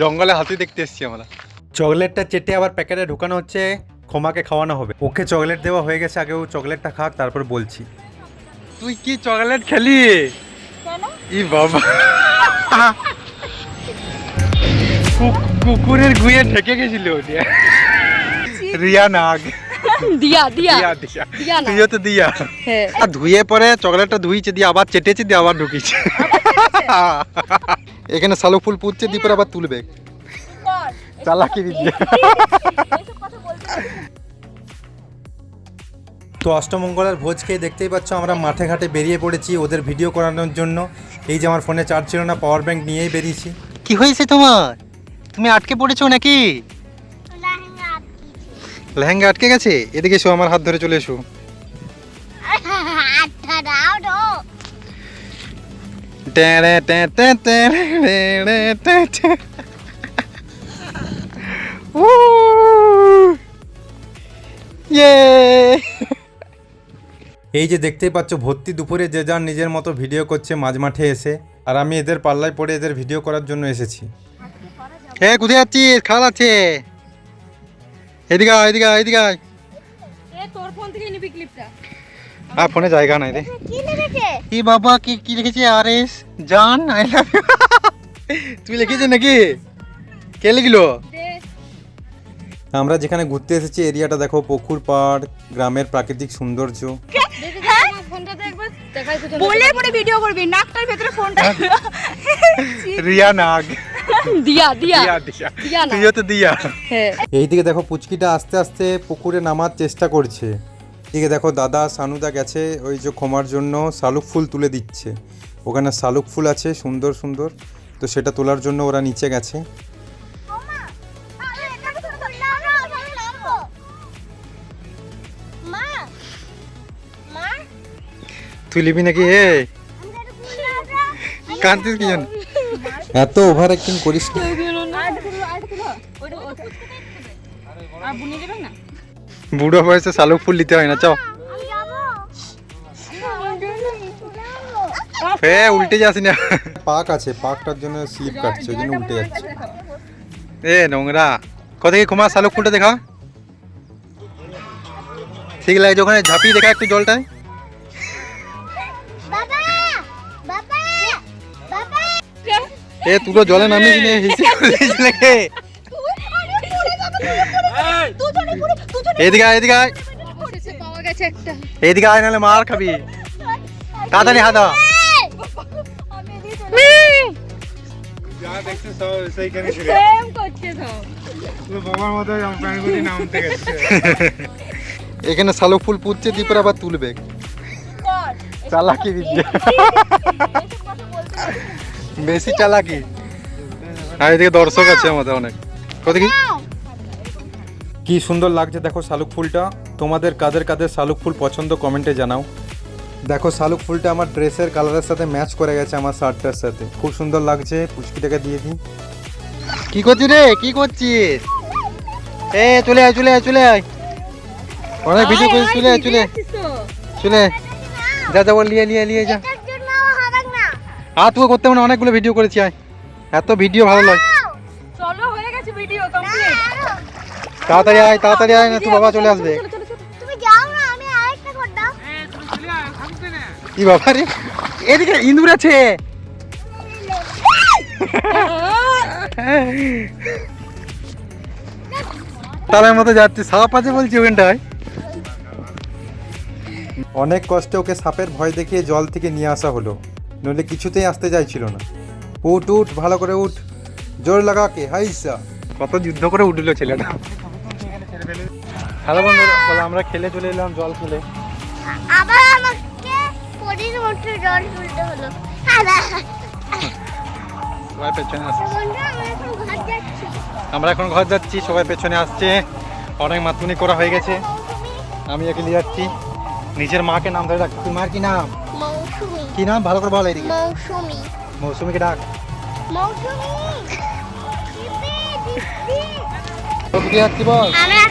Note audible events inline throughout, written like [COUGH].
জঙ্গলে হাতি দেখতে এসছি আমরা। চকলেটটা চেটে আবার প্যাকেটে ঢুকানো হচ্ছে ক্ষমাকে খাওয়ানো হবে। ওকে চকলেট দেওয়া হয়ে গেছে আগে ও চকলেটটা খাক তারপর বলছি। তুই কি চকলেট খেলি? ই বাবা। কুকুরের গুয়ে ঠেকে গেছিল রিয়া নাগ। দিয়া দিয়া। দিয়া। তুইও তো দিয়া। হ্যাঁ। আর ধুয়ে পরে চকলেটটা ধুইছে দিয়ে আবার চেটেছে দিয়ে আবার ঢুকিছে। [LAUGHS] এখানে শালু ফুল পুচ্ছে দীপের আবার তুলবে। চালাকি দিয়ে তো অষ্টমঙ্গলার ভোজ খেয়ে দেখতেই পাচ্ছ আমরা মাঠে ঘাটে বেরিয়ে পড়েছি ওদের ভিডিও করানোর জন্য। এই যে আমার ফোনে চার্জ ছিল না পাওয়ার ব্যাংক নিয়েই বেরিয়েছি। কি হয়েছে তোমার? তুমি আটকে পড়েছো নাকি? লেহেঙ্গা আটকে গেছে? এদিকে এসো আমার হাত ধরে চলে এসো। এই যে দেখতেই পাচ্ছ ভর্তি দুপুরে যে যার নিজের মতো ভিডিও করছে মাঝ মাঠে এসে আর আমি এদের পাল্লায় পড়ে এদের ভিডিও করার জন্য এসেছি। এ কোথায় যাচ্ছিস? খাল আছে। এদিকে এদিকে এদিকে তোর ফোন থেকে নিবি ক্লিপটা আর ফোনে জায়গা নাই রে। কি বাবা কি কি লিখেছে আর এস জান আই লাভ ইউ তুই লিখেছে নাকি? কে লিখলো? আমরা যেখানে ঘুরতে এসেছি এরিয়াটা দেখো পুকুর পাড় গ্রামের প্রাকৃতিক সৌন্দর্য। দেখাই তো বলে পরে ভিডিও করবি নাকটার ভেতরে ফোনটা রিয়া নাগ। দিয়া দিয়া। দিয়া। তুইও তো দিয়া। হ্যাঁ। এইদিকে দেখো পুচকিটা আস্তে আস্তে পুকুরে নামার চেষ্টা করছে। এদিকে দেখো দাদা সানুদা গেছে ওই যে ক্ষমার জন্য শালুক ফুল তুলে দিচ্ছে। ওখানে শালুক ফুল আছে সুন্দর সুন্দর। তো সেটা তোলার জন্য ওরা নিচে গেছে। তুই লিবি নাকি? এ কান্তিস কি জন্য এত ওভার অ্যাক্টিং করিস না। আর বুনি দেবেন না? বুড়ো বয়সে শালুক ফুল নিতে হয় না চাও ফে উল্টে যাস না। পাক আছে পাকটার জন্য স্লিপ কাটছে ওই জন্য উল্টে যাচ্ছে। এ নোংরা। কোথায় ক্ষমা শালুক ফুলটা দেখা? ঠিক লাগে ওখানে ঝাঁপিয়ে দেখা একটু জলটায় এ তুলো জলে নামিস নে হিসি লাগে এদিকে এদিকে আয়। এদিকে আয় মার খাবি। এখানে শালুক ফুল পুচ্ছে দিয়ে পরে আবার তুলবে। চালাকি বিদ্যা। বেশি চালাকি। আর এদিকে দর্শক আছে আমাদের অনেক। কত কি? কি সুন্দর লাগছে দেখো শালুক ফুলটা। তোমাদের কাদের কাদের শালুক ফুল পছন্দ কমেন্টে জানাও। দেখো শালুক ফুলটা আমার ড্রেসের কালারের সাথে ম্যাচ করে গেছে আমার শার্টটার সাথে। খুব সুন্দর লাগছে পুচকিটাকে দিয়ে দিই। কি করছিস রে? কি করছিস? এ চলে আয় চলে আয় চলে আয়। অনেক ভিডিও করিস চলে আয় চলে আয়, চলে আয়। যা যা বল লিয়ে লিয়ে লিয়ে যা। আর তুই করতে হবে না অনেকগুলো ভিডিও করেছি আয়। এত ভিডিও ভালো লাগে। চলো হয়ে গেছে ভিডিও কমপ্লিট তাড়াতাড়ি আয় তাড়াতাড়ি আয় না তুই বাবা চলে আসবে। তুমি যাও না আমি আরেকটা কর দাও। কি বাবা রে? এদিকে ইঁদুর আছে। তার মতো যাচ্ছে সাপ আছে বলছি ওখানটায়। অনেক কষ্টে ওকে সাপের ভয় দেখিয়ে জল থেকে নিয়ে আসা হলো। নইলে কিছুতেই আসতে চাইছিল না। উঠ উঠ ভালো করে উঠ। জোর লাগাকে হাইসা। কত যুদ্ধ করে উঠল ছেলেটা। হ্যালো বন্ধু বলো আমরা খেলে চলে এলাম জল খেলে। আবার আমাকে পরির মধ্যে জল তুলতে হলো। সবাই পেছনে আসছে। আমরা এখন ঘর যাচ্ছি। সবাই পেছনে আসছে। অনেক মাতুনি করা হয়ে গেছে। আমি একে নিয়ে যাচ্ছি। নিজের মাকে নাম ধরে ডাক তোমার কি নাম? মৌসুমি। কি নাম? ভালো করে বল এদিকে। মৌসুমি। মৌসুমিকে ডাক। মৌসুমি দিদি, দিদি। কোথায় যাচ্ছি বল? আমরা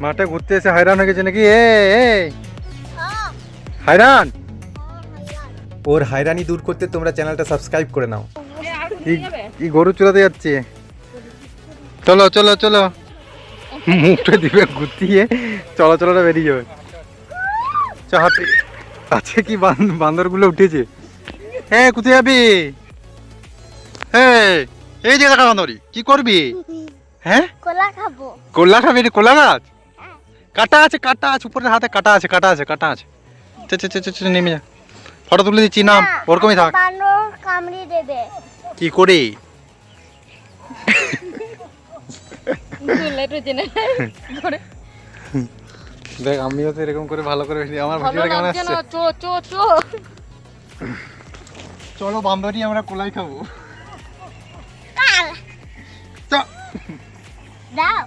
মাঠে ঘুরতে এসে হায়রান হয়ে গেছে নাকি? এ হায়রান? ওর হায়রানি দূর করতে তোমরা চ্যানেলটা সাবস্ক্রাইব করে নাও। কি- গরু চুরাতে যাচ্ছে? চলো চলো চলো। মুখটা দিবে ঘুরতিয়ে চলো চলোটা বেরিয়ে যাবে। চ আছে কি বান্দরগুলো উঠেছে? হ্যাঁ কোথায় যাবি? হ্যাঁ এই যে দেখা বান্দরি কি করবি? [LAUGHS] হ্যাঁ? কলা খাব। কোল্লা খাবি? রে কোলা গাছ? কাটা আছে কাটা আছে উপরের হাতে কাটা আছে কাটা আছে কাটা আছে। চে চে চে চে, চে নেমে যা। ফটো তুলে দিচ্ছি নাম ওরকমই থাক। বানর কামড়ি দেবে। কি করে? [LAUGHS] [LAUGHS] করে দেখ আমিও তো এরকম করে ভালো করে বেশি আমার ভিডিওটা কেমন আসছে চো চো চো। চলো বান্দরি আমরা কোলাই খাব। দাও।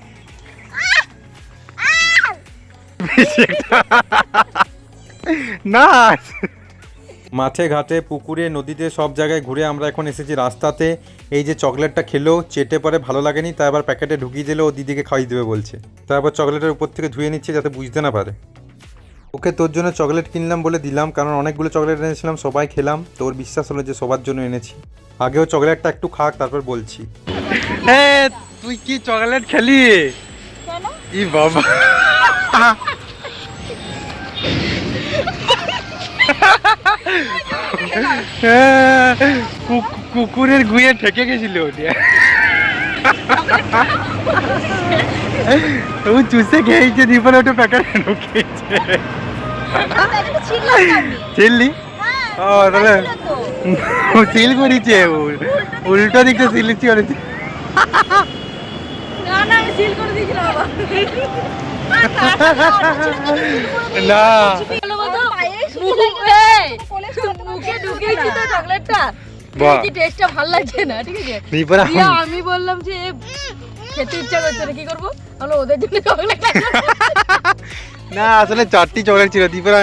না মাঠে ঘাটে পুকুরে নদীতে সব জায়গায় ঘুরে আমরা এখন এসেছি রাস্তাতে। এই যে চকলেটটা খেলো চেটে পরে ভালো লাগেনি তাই আবার প্যাকেটে ঢুকিয়ে দিলে ও দিদিকে খাইয়ে দেবে বলছে। তারপর চকলেটের উপর থেকে ধুয়ে নিচ্ছে যাতে বুঝতে না পারে। ওকে তোর জন্য চকলেট কিনলাম বলে দিলাম কারণ অনেকগুলো চকলেট এনেছিলাম সবাই খেলাম। তোর বিশ্বাস হলো যে সবার জন্য এনেছি। আগেও চকলেটটা একটু খাক তারপর বলছি। এ তুই কি চকলেট খেলি? ই বাবা। কুকুরের গুয়ে ঠেকে গেছিল ওটা। ও চুষে খেয়েছে দিয়ে ওটা প্যাকেটে ঢুকিয়েছে চিল্লি? ও তাহলে সিল করেছে ও উল্টো দিকটা সিলিচি করেছে। না মুখে মুখে তো চকলেটটা। কি টেস্টটা ভালো লাগছে না ঠিক আছে? দিয়ে পরে দিয়ে আম- বললাম যে খেতে ইচ্ছা করছে না কি করব? হলো ওদের জন্য চকলেট না আসলে চারটি চকলেট ছিল দিয়ে পরে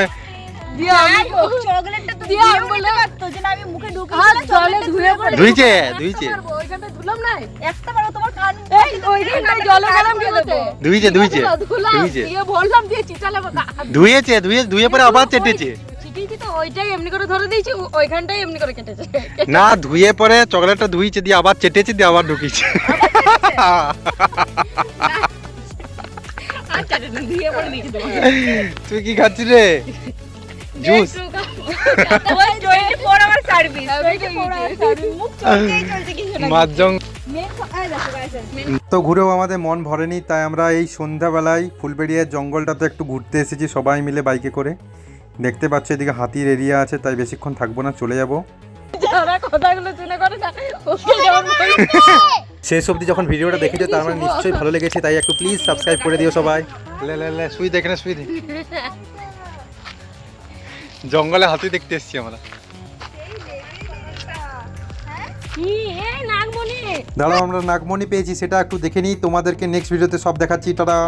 আমি চকলেটটা তো দিয়ে আমি বললাম পারতো যে আমি মুখে ঢুকে জলে ধুয়ে ধুইছে ধুইছে। ওইখানটা ধুলাম না একটা বারো তোমার জলে গেলাম ধুইছে ধুইছে ধুইছে। বললাম দিয়ে ধুয়েছে ধুয়ে ধুয়ে পরে আবার চেটেছে। না ধুয়ে পরে চকলেটটা ধুইছে দিয়ে আবার চেটেছে দিয়ে আবার আচ্ছা তোমাকে তুই কি খাচ্ছিস রে? জুস ওই 24 আওয়ার সার্ভিস 24 আওয়ার সার্ভিস। মুখ চলতেই চলছে কিছু না মাঝজং তো ঘুরেও আমাদের মন ভরেনি তাই আমরা এই সন্ধ্যাবেলায় ফুলবেড়িয়ার জঙ্গলটাতে একটু ঘুরতে এসেছি সবাই মিলে বাইকে করে। দেখতে পাচ্ছ এদিকে হাতির এরিয়া আছে তাই বেশিক্ষণ থাকব না চলে যাব। শেষ অবধি যখন ভিডিওটা দেখেছ তার মানে নিশ্চয়ই ভালো লেগেছে তাই একটু প্লিজ সাবস্ক্রাইব করে দিও সবাই। লে লে লে শুই দেখে না শুই জঙ্গলে হাতি দেখতে এসছি আমরা। দাঁড়াও আমরা নাগমণি পেয়েছি সেটা একটু দেখে নিই। তোমাদেরকে নেক্সট ভিডিওতে সব দেখাচ্ছি টাটা।